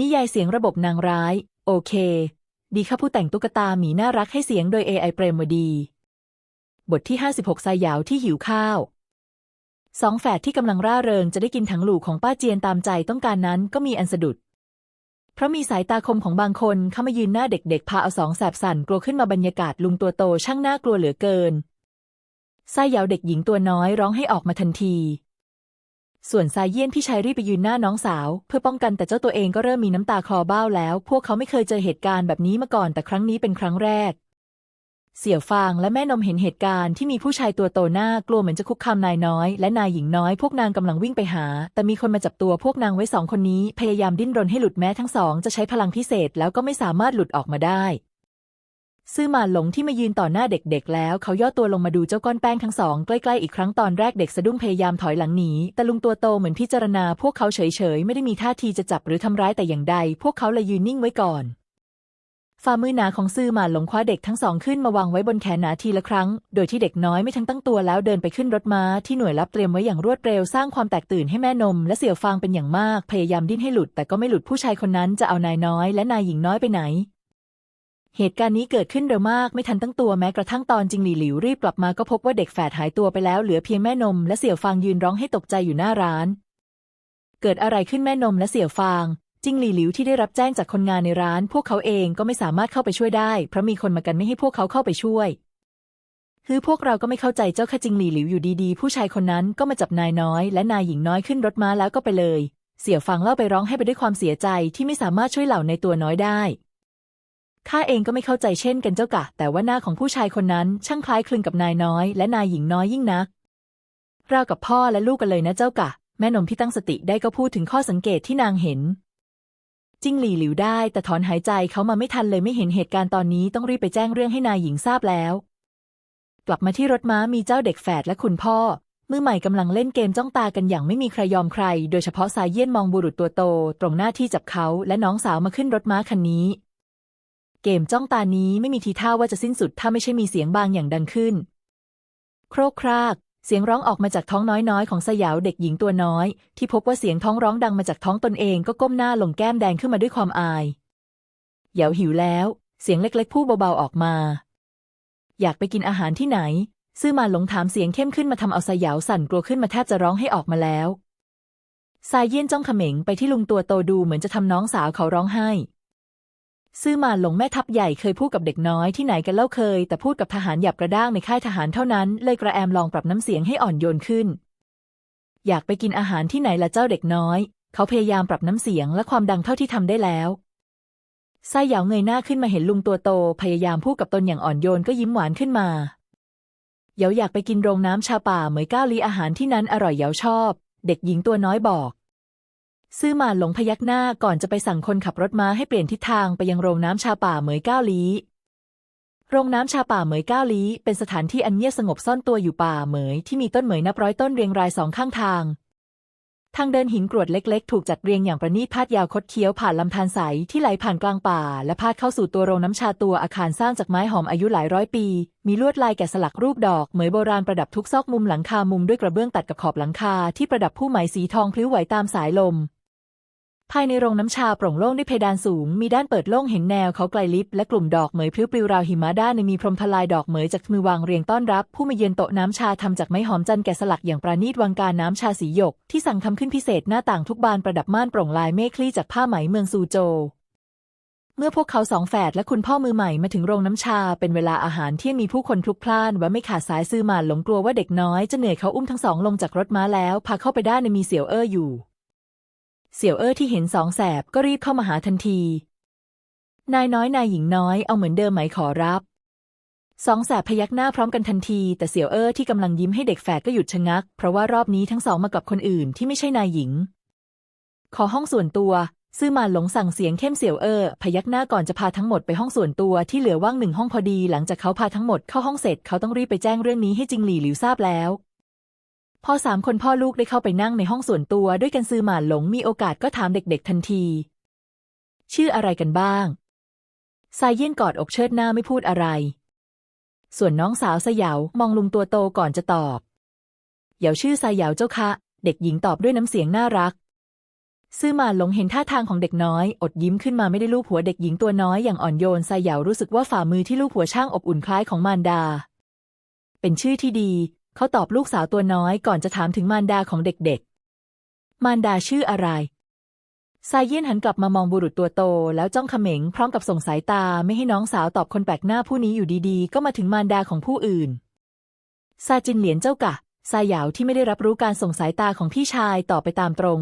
นิยายเสียงระบบนางร้าย โอเค ดีค่ะผู้แต่งตุ๊กตาหมีน่ารักให้เสียงโดย AI เปรมวดี บทที่ 56สายหยาวที่หิวข้าวสองแฝดที่กำลังร่าเริงจะได้กินถังหลูของป้าเจียนตามใจต้องการนั้นก็มีอันสะดุด เพราะมีสายตาคมของบางคนเข้ามายืนหน้าเด็กๆ พาเอาสองแสบสั่นกลัวขึ้นมาบรรยากาศลุงตัวโตช่างน่ากลัวเหลือเกินไส้ยาวเด็กหญิงตัวน้อยร้องให้ออกมาทันที ส่วนสายเยี่ยนพี่ชายรีบไปยืนหน้าน้องสาว เพื่อป้องกันแต่เจ้าตัวเองก็เริ่มมีน้ำตาคลอเบ้าแล้ว พวกเขาไม่เคยเจอเหตุการณ์แบบนี้มาก่อนแต่ครั้งนี้เป็นครั้งแรก เสี่ยวฟางและแม่นมเห็นเหตุการณ์ที่มีผู้ชายตัวโตหน้ากลัวเหมือนจะคุกคามนายน้อย และนายหญิงน้อยพวกนางกำลังวิ่งไปหา แต่มีคนมาจับตัวพวกนางไว้สองคนนี้ พยายามดิ้นรนให้หลุดแม้ทั้งสองจะใช้พลังพิเศษแล้วก็ไม่สามารถหลุดออกมาได้ ซื่อมาหลงที่มายืนต่อหน้าเด็กๆ แล้ว เขาย่อตัวลงมาดูเจ้าก้อนแป้งทั้งสองใกล้ๆอีกครั้งตอนแรกเด็กสะดุ้งพยายามถอยหลังหนีแต่ลุงตัวโตเหมือนพิจารณา พวกเขาเฉยๆ ไม่ได้มีท่าทีจะจับหรือทำร้ายแต่อย่างใด พวกเขาเลยยืนนิ่งไว้ก่อนฝ่ามือหนาของซื่อมาหลงคว้าเด็กทั้งสองขึ้นมาวางไว้บนแขนหนาทีละครั้ง โดยที่เด็กน้อยไม่ทันตั้งตัวแล้วเดินไปขึ้นรถม้าที่หน่วยรับเตรียมไว้อย่างรวดเร็วสร้างความแตกตื่นให้แม่นม และเสี่ยวฟางเป็นอย่างมาก พยายามดิ้นให้หลุดแต่ก็ไม่หลุดผู้ชายคนนั้นจะเอานายน้อยและนายหญิงน้อยไปไหน เหตุการณ์นี้เกิดขึ้นเร็วมากไม่ทันตั้งตัวแม้กระทั่งตอนจิงหลี่หลิวรีบกลับมาก็พบว่าเด็กแฝดหายตัวไปแล้วเหลือเพียงแม่นมและเสี่ยวฟางยืนร้องให้ตกใจอยู่หน้าร้าน เกิดอะไรขึ้นแม่นมและเสี่ยวฟาง จิงหลี่หลิวที่ได้รับแจ้งจากคนงานในร้าน พวกเขาเองก็ไม่สามารถเข้าไปช่วยได้ เพราะมีคนมากันไม่ให้พวกเขาเข้าไปช่วยคือพวกเราก็ไม่เข้าใจเจ้าค่ะจิงหลี่หลิวอยู่ดีๆ ผู้ชายคนนั้นก็มาจับนายน้อย และนายหญิงน้อยขึ้นรถม้าแล้วก็ไปเลย เสี่ยวฟางเล่าไปร้องให้ไปด้วยความเสียใจที่ไม่สามารถช่วยเหล่าในตัวน้อยได้ ข้าเองก็ไม่เข้าใจเช่นกันเจ้ากะ แต่ว่าหน้าของผู้ชายคนนั้น ช่างคล้ายคลึงกับนายน้อยและนายหญิงน้อยยิ่งนักราวกับพ่อและลูกกันเลยนะเจ้ากะ แม่นมที่ตั้งสติได้ก็พูดถึงข้อสังเกตที่นางเห็น จิ้งหลี่หลิวได้ แต่ถอนหายใจเขามาไม่ทันเลยไม่เห็นเหตุการณ์ตอนนี้ต้องรีบไปแจ้งเรื่องให้นายหญิงทราบแล้ว กลับมาที่รถม้ามีเจ้าเด็กแฝดและคุณพ่อมือใหม่กำลังเล่นเกมจ้องตากันอย่างไม่มีใครยอมใคร โดยเฉพาะสายเยี่ยนมองบุรุษตัวโต ตรงหน้าที่จับเขาและน้องสาวมาขึ้นรถม้าคันนี้ เกมจ้องตานี้ไม่มีทีท่าว่าจะสิ้นสุด ถ้าไม่ใช่มีเสียงบางอย่างดังขึ้น โครกคราก เสียงร้องออกมาจากท้องน้อยๆ ของสยาวเด็กหญิงตัวน้อย ที่พบว่าเสียงท้องร้องดังมาจากท้องตนเองก็ก้มหน้าลงแก้มแดงขึ้นมาด้วยความอายเหยาหิวแล้ว เสียงเล็กๆพูดเบาๆออกมา อยากไปกินอาหารที่ไหน ซื่อมาหลงถามเสียงเข้มขึ้นมาทำเอาสยาวสั่นกลัวขึ้นมาแทบจะร้องให้ออกมาแล้วสายเยี่ยนจ้องเขม็งไปที่ลุงตัวโตดูเหมือนจะทำน้องสาวเขาร้องไห้ ซื่อมาหลงแม่ทัพใหญ่เคยพูดกับเด็กน้อยที่ไหนกันเล่าเคย แต่พูดกับทหารหยาบกระด้างในค่ายทหารเท่านั้น เลยกระแอมลองปรับน้ำเสียงให้อ่อนโยนขึ้น อยากไปกินอาหารที่ไหนละเจ้าเด็กน้อย เขาพยายามปรับน้ำเสียงและความดังเท่าที่ทำได้แล้วไส้เหยาวเงยหน้าขึ้นมาเห็นลุงตัวโต พยายามพูดกับตนอย่างอ่อนโยนก็ยิ้มหวานขึ้นมาเหยาอยากไปกินโรงน้ำชาป่าเหมยก้าวลีอาหารที่นั้นอร่อยเหยาชอบ เด็กหญิงตัวน้อยบอก ซื่อหมานหลงพยักหน้าก่อนจะไปสั่งคนขับรถม้าให้เปลี่ยนทิศทางไปยังโรงน้ำชาป่าเหมยก้าวลี้ โรงน้ำชาป่าเหมยก้าวลี้ เป็นสถานที่อันเงียบสงบซ่อนตัวอยู่ป่าเหมยที่มีต้นเหมยนับร้อยต้นเรียงรายสองข้างทาง ทางเดินหินกรวดเล็กๆ ถูกจัดเรียงอย่างประณีตพาดยาวคดเคี้ยวผ่านลำธารใสที่ไหลผ่านกลางป่า และพาดเข้าสู่ตัวโรงน้ำชาตัวอาคารสร้างจากไม้หอมอายุหลายร้อยปี มีลวดลายแกะสลักรูปดอกเหมยโบราณประดับทุกซอกมุมหลังคามุมด้วยกระเบื้องตัดกับขอบหลังคาที่ประดับผู้ไหมสีทองพลิ้วไหวตามสายลม ภายในโรงน้ำชาโปร่งโล่งด้วยเพดานสูง มีด้านเปิดโล่งเห็นแนวเขาไกลลิฟและกลุ่มดอกเหมยพลิ้วปลิวราวหิมะด้านในมีพรมทลายดอกเหมยจากมือวางเรียงต้อนรับ ผู้มาเยือนโต๊ะน้ำชาทำจากไม้หอมจันแกะสลักอย่างประณีตวังการน้ำชาสีหยก ที่สั่งทำขึ้นพิเศษหน้าต่างทุกบานประดับม่านโปร่งลายเมฆคลี่จากผ้าไหมเมืองซูโจเมื่อพวกเขาสองแฝดและคุณพ่อมือใหม่มาถึงโรงน้ำชา เป็นเวลาอาหารเที่ยงมีผู้คนพลุกพล่านว่าไม่ขาดสายซื้อมาหลงกลัวว่าเด็กน้อยจะเหนื่อยเขาอุ้มทั้งสองลงจากรถม้าแล้ว พาเข้าไปด้านในมีเสี่ยวเอ้ออยู่ เสี่ยวเอ้อที่เห็นสองแสบก็รีบเข้ามาหาทันที นายน้อยนายหญิงน้อยเอาเหมือนเดิมไหมขอรับ สองแสบพยักหน้าพร้อมกันทันที แต่เสี่ยวเอ้อที่กำลังยิ้มให้เด็กแฝดก็หยุดชะงัก เพราะว่ารอบนี้ทั้งสองมากับคนอื่นที่ไม่ใช่นายหญิง ขอห้องส่วนตัว ซื่อมาหลงสั่งเสียงเข้มเสี่ยวเอ้อพยักหน้าก่อนจะพาทั้งหมดไปห้องส่วนตัวที่เหลือว่างหนึ่งห้องพอดี หลังจากเขาพาทั้งหมดเข้าห้องเสร็จเขาต้องรีบไปแจ้งเรื่องนี้ให้จิงหลี่หลิวทราบแล้ว พอสามคนพ่อลูกได้เข้าไปนั่งในห้องส่วนตัวด้วยกันซื่อหมานหลงมีโอกาสก็ถามเด็กๆทันที ชื่ออะไรกันบ้างสายเยี่ยนกอดอกเชิดหน้าไม่พูดอะไร ส่วนน้องสาวสยาวมองลุงตัวโตก่อนจะตอบ เหยาชื่อสายเหยาเจ้าคะ เด็กหญิงตอบด้วยน้ำเสียงน่ารัก ซื่อมาหลงเห็นท่าทางของเด็กน้อย อดยิ้มขึ้นมาไม่ได้ลูบหัวเด็กหญิงตัวน้อยอย่างอ่อนโยนทรายเหยารู้สึกว่าฝ่ามือที่ลูบหัวช่างอบอุ่นคล้ายของมารดา เป็นชื่อที่ดี เขาตอบลูกสาวตัวน้อยก่อนจะถามถึงมารดาของเด็กๆ มารดาชื่ออะไรซายเย็นหันกลับมามองบุรุษตัวโต แล้วจ้องเขม็งพร้อมกับส่งสายตาไม่ให้น้องสาวตอบคนแปลกหน้าผู้นี้อยู่ดีๆ ก็มาถึงมารดาของผู้อื่น ซาจินเหลียนเจ้ากะซาหยาวที่ไม่ได้รับรู้การส่งสายตาของพี่ชายต่อไปตามตรง